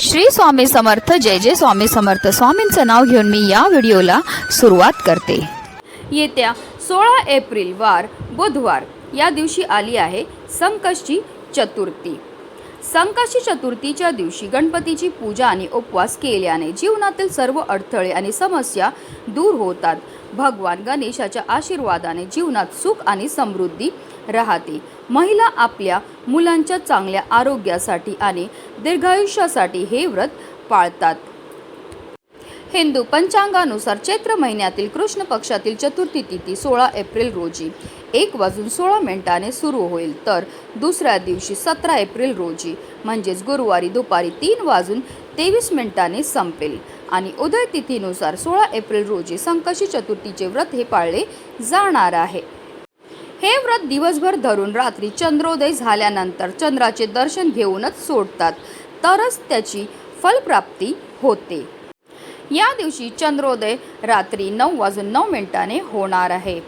श्री स्वामी समर्थ जय जय स्वामी समर्थ. स्वामींचं नाव घेऊन मी या व्हिडिओला सुरुवात करते. येत्या सोळा एप्रिल वार बुधवार या दिवशी आली आहे संकष्टी चतुर्थी. संकष्टी चतुर्थीच्या दिवशी गणपतीची पूजा आणि उपवास केल्याने जीवनातील सर्व अडथळे आणि समस्या दूर होतात. भगवान गणेशाच्या आशीर्वादाने जीवनात सुख आणि समृद्धी राहते. महिला आपल्या मुलांच्या चांगल्या आरोग्यासाठी आणि दीर्घायुष्यासाठी हे व्रत पाळतात. हिंदू पंचांगानुसार चैत्र महिन्यातील कृष्ण पक्षातील चतुर्थी तिथी सोळा एप्रिल रोजी. एक वाजून सोळा मिनिटाने सुरू होईल तर दुसऱ्या दिवशी सतरा एप्रिल रोजी म्हणजेच गुरुवारी दुपारी तीन वाजून तेवीस मिनिटाने संपेल. आणि उदय तिथीनुसार सोळा एप्रिल रोजी संकशी चतुर्थीचे व्रत हे पाळले जाणार आहे. हे व्रत दिवसभर धरून रात्री चंद्रोदय झाल्यानंतर चंद्राचे दर्शन घेऊनच सोडतात तरच त्याची फलप्राप्ती होते. या दिवशी चंद्रोदय रात्री नऊ वाजून नऊ मिनिटाने होणार आहे.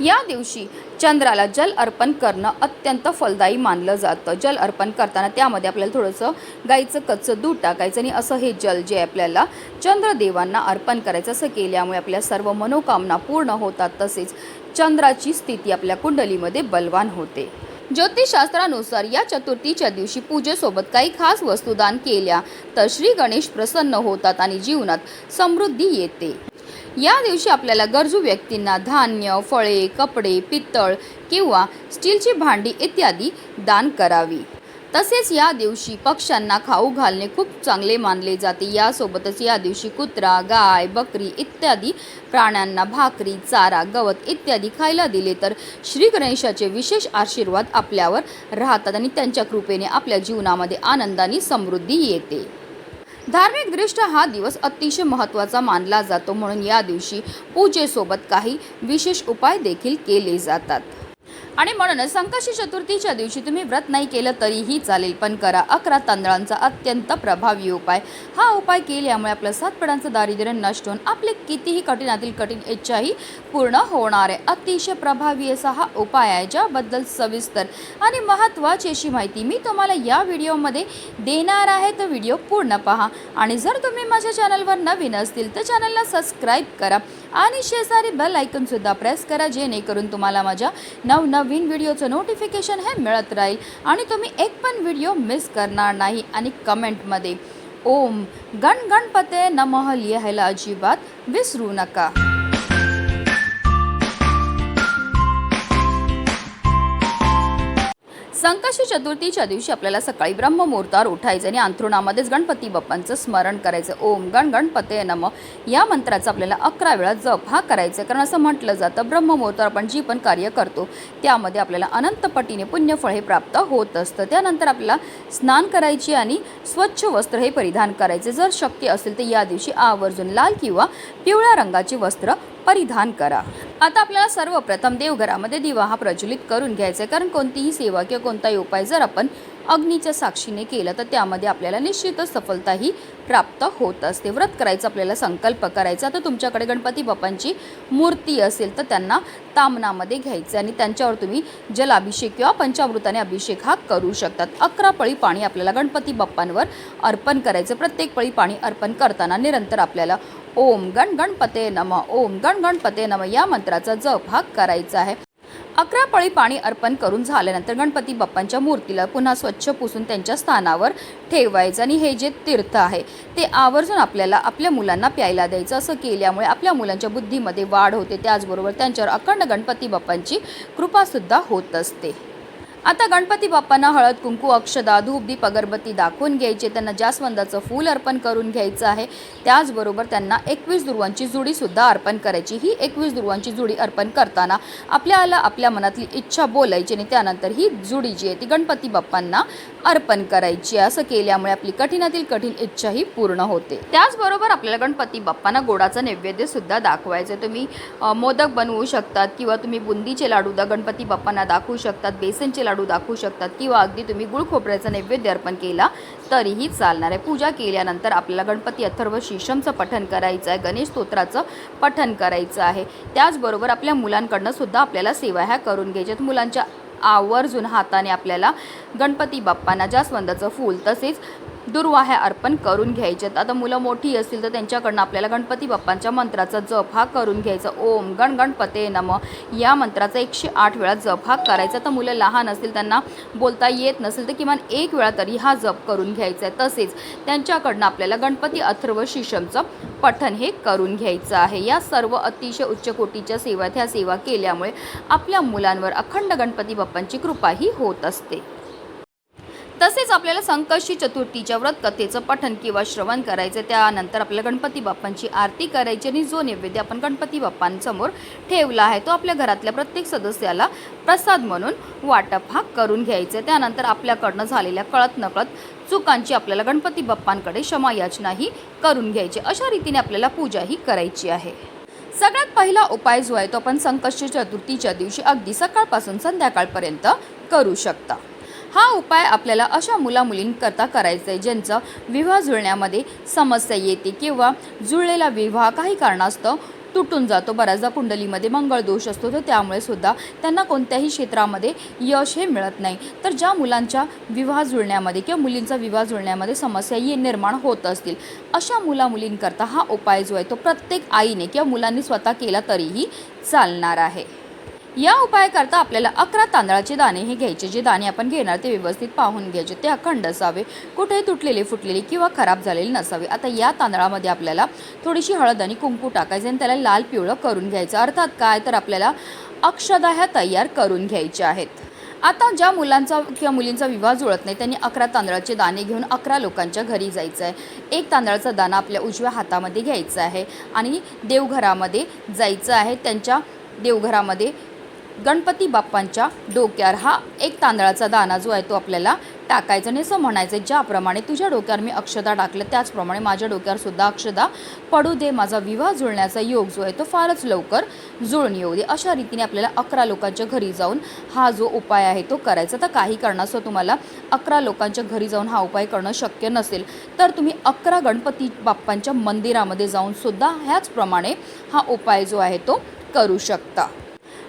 या दिवशी चंद्राला जल अर्पण करणं अत्यंत फलदायी मानलं जातं. जल अर्पण करताना त्यामध्ये आपल्याला थोडंसं गाईचं कच्चं दूध टाकायचं आणि असं हे जल जे आपल्याला चंद्रदेवांना अर्पण करायचं असं केल्यामुळे आपल्या सर्व मनोकामना पूर्ण होतात. तसेच चंद्राची स्थिती आपल्या कुंडलीमध्ये बलवान होते. ज्योतिषशास्त्रानुसार या चतुर्थीच्या दिवशी पूजेसोबत काही खास वस्तू दान केल्या तर श्री गणेश प्रसन्न होतात आणि जीवनात समृद्धी येते. या दिवशी आपल्याला गरजू व्यक्तींना धान्य फळे कपडे पितळ किंवा स्टीलची भांडी इत्यादी दान करावी. तसेच या दिवशी पक्ष्यांना खाऊ घालणे खूप चांगले मानले जाते. यासोबतच या दिवशी कुत्रा गाय बकरी इत्यादी प्राण्यांना भाकरी चारा गवत इत्यादी खायला दिले तर श्री गणेशाचे विशेष आशीर्वाद आपल्यावर राहतात आणि त्यांच्या कृपेने आपल्या जीवनामध्ये आनंदाने समृद्धी येते. धार्मिकदृष्ट्या हा दिवस अतिशय महत्त्वाचा मानला जातो म्हणून या दिवशी पूजेसोबत काही विशेष उपाय देखील केले जातात. आणि म्हणूनच संकष्टी चतुर्थीच्या दिवशी तुम्ही व्रत नाही केलं तरीही चालेल पण करा. अकरा तांदळांचा अत्यंत प्रभावी उपाय. हा उपाय केल्यामुळे आपलं सातपणांचं दारिद्र्य नष्ट होऊन आपले कितीही कठीणातील कठीण इच्छाही पूर्ण होणार आहे. अतिशय प्रभावी असा हा उपाय आहे ज्याबद्दल सविस्तर आणि महत्त्वाची अशी माहिती मी तुम्हाला या व्हिडिओमध्ये देणार आहे. तर व्हिडिओ पूर्ण पहा. आणि जर तुम्ही माझ्या चॅनलवर नवीन असतील तर चॅनलला सबस्क्राईब करा आणि शेजारी बेल आयकनसुद्धा प्रेस करा जेणेकरून तुम्हाला माझ्या नवनव नवीन व्हिडिओचं नोटिफिकेशन हे मिळत राहील. आणि तुम्ही एक पण व्हिडिओ मिस करणार नाही. आणि कमेंटमध्ये ओम गण गणपते नमः लिहायला अजिबात विसरू नका. संकष्टी चतुर्थीच्या दिवशी आपल्याला सकाळी ब्रह्ममुहूर्तावर उठायचं आणि अंथरुणामध्येच गणपती बाप्पांचं स्मरण करायचं. ओम गण गणपते नम. या मंत्राचा आपल्याला अकरा वेळा जप हा करायचा. कारण असं म्हटलं जातं ब्रह्ममुहूर्तावर आपण जी पण कार्य करतो त्यामध्ये आपल्याला अनंतपटीने पुण्यफळ हे प्राप्त होत असतं. त्यानंतर आपल्याला स्नान करायची आणि स्वच्छ वस्त्र हे परिधान करायचे. जर शक्य असेल तर या दिवशी आवर्जून लाल किंवा पिवळ्या रंगाची वस्त्र परिधान करा. आता आपल्याला सर्वप्रथम देवघरामध्ये दिवा हा प्रज्वलित करून घ्यायचा आहे. कारण कोणतीही सेवा किंवा कोणताही उपाय जर आपण अग्नीच्या साक्षीने केलं तर त्यामध्ये आपल्याला निश्चितच सफलताही प्राप्त होत असते. व्रत करायचं आपल्याला संकल्प करायचा. तर तुमच्याकडे गणपती बाप्पांची मूर्ती असेल तर त्यांना तामनामध्ये घ्यायचं आणि त्यांच्यावर तुम्ही जलाभिषेक किंवा पंचामृताने अभिषेक हा करू शकतात. अकरा पळी पाणी आपल्याला गणपती बाप्पांवर अर्पण करायचं. प्रत्येक पळी पाणी अर्पण करताना निरंतर आपल्याला ओम गण गणपते नम ओम गण गणपते नम या मंत्राचा जप हा करायचा आहे. अकरा पळी पाणी अर्पण करून झाल्यानंतर गणपती बाप्पांच्या मूर्तीला पुन्हा स्वच्छ पुसून त्यांच्या स्थानावर ठेवायचं आणि हे जे तीर्थ आहे ते आवर्जून आपल्याला आपल्या मुलांना प्यायला द्यायचं. असं केल्यामुळे आपल्या मुलांच्या बुद्धीमध्ये वाढ होते. त्याचबरोबर त्यांच्यावर अखंड गणपती बाप्पांची कृपासुद्धा होत असते. आता गणपती बाप्पांना हळद कुंकू अक्षदा धूप दीप अगरबत्ती दाखवून घ्यायचे. त्यांना जास्वंदाचं फूल अर्पण करून घ्यायचं आहे त्याचबरोबर त्यांना एकवीस दुर्वांची जुडीसुद्धा अर्पण करायची. ही एकवीस दुर्वांची जुडी अर्पण करताना आपल्याला आपल्या मनातली इच्छा बोलायची आणि त्यानंतर ही जुडी जी आहे ती गणपती बाप्पांना अर्पण करायची असं केल्यामुळे आपली कठीणातील कठीण इच्छा ही पूर्ण होते. त्याचबरोबर आपल्याला गणपती बाप्पांना गोडाचं नैवेद्य सुद्धा दाखवायचं आहे. तुम्ही मोदक बनवू शकतात किंवा तुम्ही बुंदीचे लाडू द गणपती बाप्पांना दाखवू शकतात बेसनचे लाडू दाखवू शकतात किंवा अगदी तुम्ही गुळ खोबऱ्याचा नैवेद्य अर्पण केला तरीही चालणार आहे. पूजा केल्यानंतर आपल्याला गणपती अथर्व शीशमचं पठण करायचं आहे गणेश स्तोत्राचं पठण करायचं आहे. त्याचबरोबर आपल्या मुलांकडनं सुद्धा आपल्याला सेवा ह्या करून घ्यायच्यात मुलांच्या आवर्जून हाताने आपल्याला गणपती बाप्पांना जास्वंदाचं फूल तसेच दुर्वाह्या अर्पण करून घ्यायच्यात आता मुलं मोठी असतील तर त्यांच्याकडनं आपल्याला गणपती बाप्पांच्या मंत्राचा जप हा करून घ्यायचा. ओम गण गणपते नम. या मंत्राचा एकशे आठ वेळा जप हा करायचा. तर मुलं लहान असतील त्यांना बोलता येत नसेल तर किमान एक वेळा तरी हा जप करून घ्यायचा. आहे तसेच त्यांच्याकडनं आपल्याला गणपती अथर्व शिशमचं पठण हे करून घ्यायचं आहे. या सर्व अतिशय उच्च कोटीच्या सेवा ह्या सेवा केल्यामुळे आपल्या मुलांवर अखंड गणपती बाप्पांची कृपाही होत असते. तसेच आपल्याला संकष्टी चतुर्थीच्या व्रत कथेचं पठन किंवा श्रवण करायचं त्यानंतर आपल्याला गणपती बाप्पांची आरती करायची आणि जो नैवेद्य आपण गणपती बाप्पांसमोर ठेवला आहे तो आपल्या घरातल्या प्रत्येक सदस्याला प्रसाद म्हणून वाटप हा करून घ्यायचा त्यानंतर आपल्याकडनं झालेल्या कळत नकळत चुकांची आपल्याला गणपती बाप्पांकडे क्षमायाचनाही करून घ्यायची. अशा रीतीने आपल्याला पूजाही करायची आहे. सगळ्यात पहिला उपाय जो आहे तो आपण संकष्टी चतुर्थीच्या दिवशी अगदी सकाळपासून संध्याकाळपर्यंत करू शकता. हा उपाय आपल्याला अशा मुलामुलींकरता करायचा आहे ज्यांचं विवाह जुळण्यामध्ये समस्या येते किंवा जुळलेला विवाह काही कारणास्तव तुटून जातो. बऱ्याचदा कुंडलीमध्ये मंगळ दोष असतो तर त्यामुळे सुद्धा त्यांना कोणत्याही क्षेत्रामध्ये यश हे मिळत नाही. तर ज्या मुलांच्या विवाह जुळण्यामध्ये किंवा मुलींचा विवाह जुळण्यामध्ये समस्या ये निर्माण होत असतील अशा मुला मुलींकरता हा उपाय जो आहे तो प्रत्येक आईने किंवा मुलांनी स्वतः केला तरीही चालणार आहे. या उपायाकरता आपल्याला अकरा तांदळाचे दाणे हे घ्यायचे. जे दाणे आपण घेणार ते व्यवस्थित पाहून घ्यायचे. ते अखंड असावे. कुठेही तुटलेले फुटलेले किंवा खराब झालेले नसावे. आता या तांदळामध्ये आपल्याला थोडीशी हळद आणि कुंकू टाकायचे आणि त्याला लाल पिवळं करून घ्यायचं. अर्थात काय? तर आपल्याला अक्षदा ह्या तयार करून घ्यायच्या आहेत. आता ज्या मुलांचा किंवा मुलींचा विवाह जुळत नाही त्यांनी अकरा तांदळाचे दाणे घेऊन अकरा लोकांच्या घरी जायचं आहे एक तांदळाचा दाणा आपल्या उजव्या हातामध्ये घ्यायचा आहे आणि देवघरामध्ये जायचं आहे. त्यांच्या देवघरामध्ये गणपती बाप्पांच्या डोक्यावर हा एक तांदळाचा दाना जो आहे तो आपल्याला टाकायचा आणि असं म्हणायचं ज्याप्रमाणे तुझ्या डोक्यावर मी अक्षदा टाकलं त्याचप्रमाणे माझ्या डोक्यावर सुद्धा अक्षदा पडू दे माझा विवाह जुळण्याचा योग जो आहे तो फारच लवकर जुळून येऊ दे. अशा रीतीने आपल्याला अकरा लोकांच्या घरी जाऊन हा जो उपाय आहे तो करायचा. तर काही कारणास्तव तुम्हाला अकरा लोकांच्या घरी जाऊन हा उपाय करणं शक्य नसेल तर तुम्ही अकरा गणपती बाप्पांच्या मंदिरामध्ये जाऊन सुद्धा ह्याचप्रमाणे हा उपाय जो आहे तो करू शकता.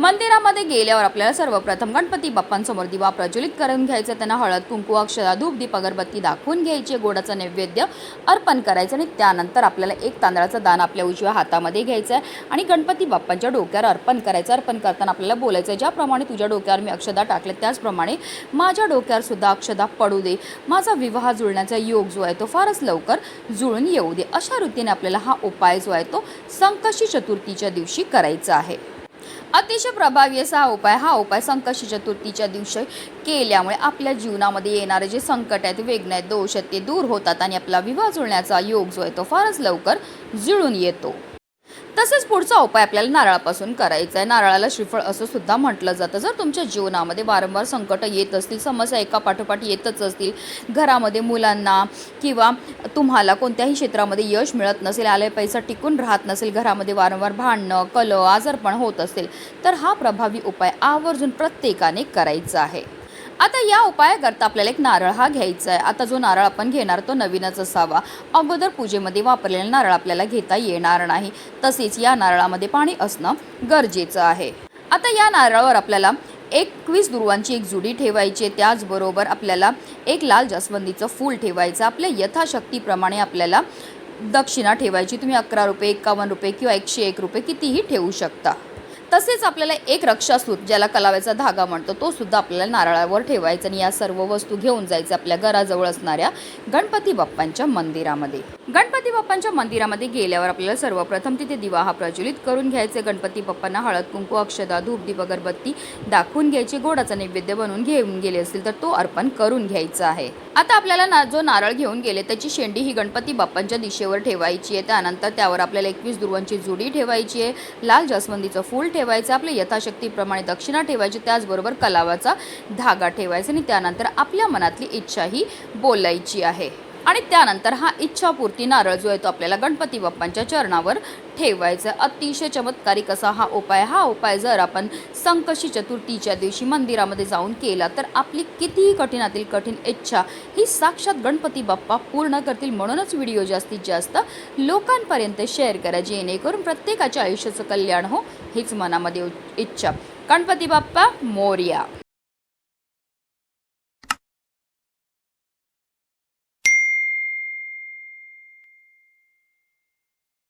मंदिरामध्ये गेल्यावर आपल्याला सर्वप्रथम गणपती बाप्पांसमोर दिवा प्रज्वलित करून घ्यायचा. त्यांना हळद कुंकू अक्षरा धूप दीप अगरबत्ती दाखवून घ्यायची. गोडाचा नैवेद्य अर्पण करायचं आणि त्यानंतर आपल्याला एक तांदळाचा दान आपल्या उजव्या हातामध्ये घ्यायचं आहे. आणि गणपती बाप्पांच्या डोक्यावर अर्पण करायचं. अर्पण करताना आपल्याला बोलायचं आहे ज्याप्रमाणे तुझ्या डोक्यावर मी अक्षदा टाकले त्याचप्रमाणे माझ्या डोक्यावर सुद्धा अक्षदा पडू दे. माझा विवाह जुळण्याचा योग जो आहे तो फारच लवकर जुळून येऊ दे. अशा रीतीने आपल्याला हा उपाय जो आहे तो संकष्टी चतुर्थीच्या दिवशी करायचा आहे. अतिशय प्रभावी असा हा उपाय हा उपाय संकष्टी चतुर्थीच्या दिवशी केल्यामुळे आपल्या जीवनामध्ये येणारे जे संकट आहेत वेगणे आहेत दोष आहेत ते दूर होतात आणि आपला विवाह जुळण्याचा योग जो आहे तो फारच लवकर जुळून येतो. तसेच पुढचा उपाय आपल्याला नारळापासून करायचा आहे. नारळाला श्रीफळ असं सुद्धा म्हटलं जातं. जर तुमच्या जीवनामध्ये वारंवार संकट येत असतील समस्या एका पाठोपाठ येतच असतील घरामध्ये मुलांना किंवा तुम्हाला कोणत्याही क्षेत्रामध्ये यश मिळत नसेल आले पैसा टिकून राहत नसेल घरामध्ये वारंवार भांडणं कल आजारपण होत असेल तर हा प्रभावी उपाय आवर्जून प्रत्येकाने करायचा आहे. आता या उपायाकरता आपल्याला एक नारळ हा घ्यायचा आहे. आता जो नारळ आपण घेणार तो नवीनच असावा. अगोदर पूजेमध्ये वापरलेला नारळ आपल्याला घेता येणार नाही. तसेच या नारळामध्ये पाणी असणं गरजेचं आहे. आता या नारळावर आपल्याला एकवीस दुर्वांची एक जुडी ठेवायची त्याचबरोबर आपल्याला एक लाल जास्वंदीचं फूल ठेवायचं आपल्या यथाशक्तीप्रमाणे आपल्याला दक्षिणा ठेवायची. तुम्ही अकरा रुपये एकावन्न रुपये किंवा एकशे एक रुपये कितीही ठेवू शकता. तसेच आपल्याला एक रक्षासूत ज्याला कलाव्याचा धागा म्हणतो तो सुद्धा आपल्याला नारळावर ठेवायचा आणि या सर्व वस्तू घेऊन जायचं आपल्या घराजवळ असणाऱ्या गणपती बाप्पांच्या मंदिरामध्ये. गणपती बाप्पांच्या मंदिरामध्ये गेल्यावर आपल्याला सर्वप्रथम तिथे दिवा हा प्रज्वलित करून घ्यायचे. गणपती बाप्पांना हळद कुंकू अक्षदा धूप दीप अगरबत्ती दाखवून घ्यायची. गोडाचा नैवेद्य बनवून घेऊन गेले असतील तर तो अर्पण करून घ्यायचा आहे. आता आपल्याला ना जो नारळ घेऊन गेले त्याची शेंडी ही गणपती बाप्पांच्या दिशेवर ठेवायची आहे. त्यानंतर त्यावर आपल्याला एकवीस दुर्वांची जुडी ठेवायची आहे. लाल जास्वंदीचं फूल ठेवायचं आपल्या यथाशक्तीप्रमाणे दक्षिणा ठेवायची त्याचबरोबर कलावाचा धागा ठेवायचा आणि त्यानंतर आपल्या मनातली इच्छाही बोलायची आहे. आणि त्यानंतर हा इच्छापूर्ती नारळ जो आहे तो आपल्याला गणपती बाप्पांच्या चरणावर ठेवायचा अतिशय चमत्कारिक असा हा उपाय हा उपाय जर आपण संकशी चतुर्थीच्या दिवशी मंदिरामध्ये जाऊन केला तर आपली कितीही कठीणातील कठीण इच्छा ही साक्षात गणपती बाप्पा पूर्ण करतील म्हणूनच व्हिडिओ जास्तीत जास्त लोकांपर्यंत शेअर करा जेणेकरून प्रत्येकाच्या आयुष्याचं कल्याण हो हीच मनामध्ये इच्छा. गणपती बाप्पा मोर्या.